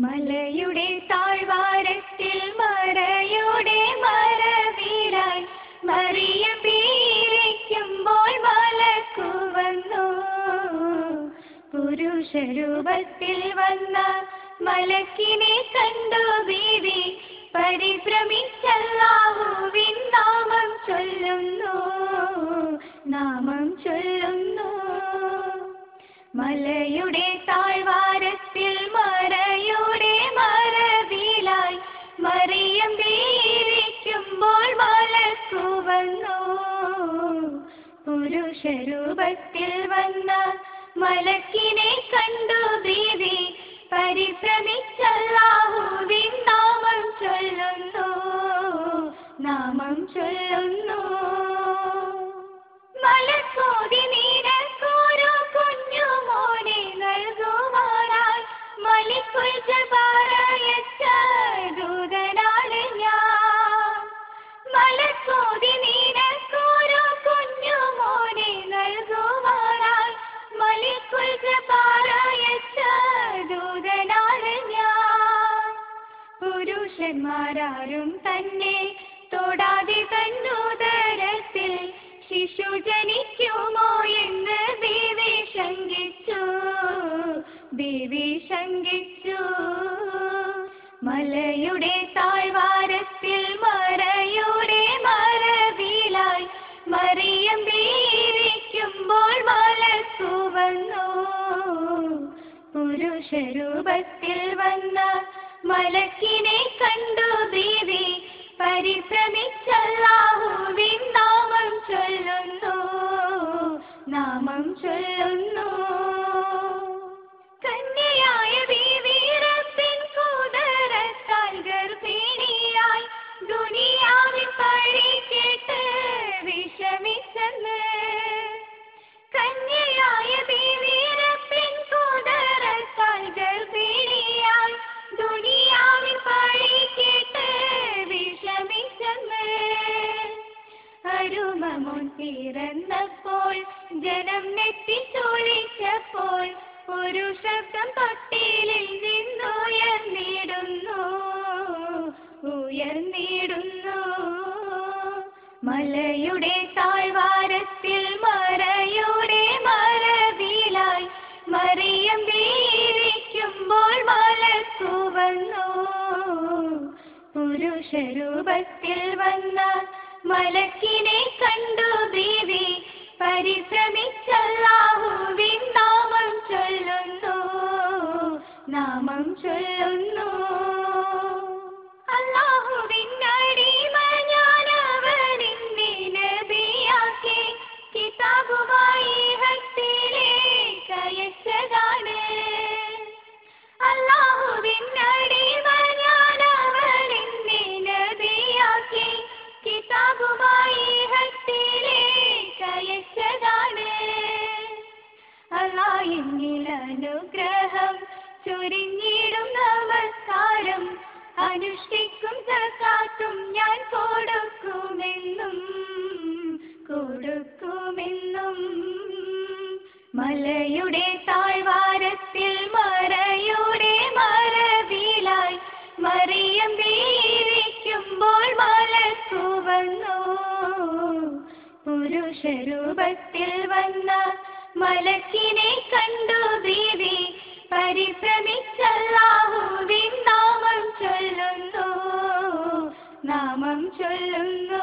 മലയുടെ താഴ്വാരത്തിൽ മറയുടെ മറവിലായി മറിയ പീരയ്ക്കുമ്പോൾ മലക്കു വന്നു പുരുഷരൂപത്തിൽ വന്ന മലക്കിനെ കണ്ടു ബീവി പരിഭ്രമിച്ചല്ലാവുവിൻ നാമം ചൊല്ലുന്നു. നാമം ചൊല്ലുന്നു. മലയുടെ താഴ്വാരത്തിൽ പുരുഷരൂപത്തിൽ വന്ന മലക്കിനെ കണ്ടു ദീദി പരിഭ്രമിച്ചല്ലാഹുവിൻ നാമം ചൊല്ലുന്നു. നാമം ചൊല്ലുന്നു. മലക്കോതി പുരുഷന്മാരാരും തന്നെ തൊടാതെ തന്നോദരത്തിൽ ശിശു ജനിക്കുമോ എന്ന് ദേവി ശങ്കിച്ചു. ദേവി ശങ്കിച്ചു. മലയുടെ താഴ്വാരത്തിൽ മറയുടെ പുരുഷരൂപത്തിൽ വന്ന മലക്കിനെ കണ്ടു ദേവി. പരിശ്രമിച്ചല്ലാഹുവിൻ നാമം ചൊല്ലുന്നു പിറന്നപ്പോൾ ജനം നെറ്റിച്ചൊളിച്ചപ്പോൾ ഒരു ശബ്ദം തൊട്ടിലിൽ നിന്നുയർന്നിടുന്നു ഉയർന്നിടുന്നു മലയുടെ താഴ്വാരത്തിൽ മറയുടെ മറവിലായി മറിയം വീരിക്കുമ്പോൾ മലക്കു വന്നു പുരുഷരൂപത്തിൽ വന്ന മലക്കിനെ കണ്ടു ദേവി. പരിശ്രമിച്ചല്ലാഹുവിൻ നാമം ചൊല്ലുന്നു. നാമം ചൊല്ലുന്നു. അല്ലാഹുവിൻ അനുഷ്ഠിക്കും സക്കാത്തും ഞാൻ കൊടുക്കുമെന്നും കൊടുക്കുമെന്നും. മലയുടെ താഴ്വാരത്തിൽ മറയുടെ മറവിലായി മറിയം വീരിക്കുമ്പോൾ മലക്കു വന്നു പുരുഷരൂപത്തിൽ വന്ന മലക്കിനെ കണ്ടു ദേവി പരിഭ്രമി নামম চলনো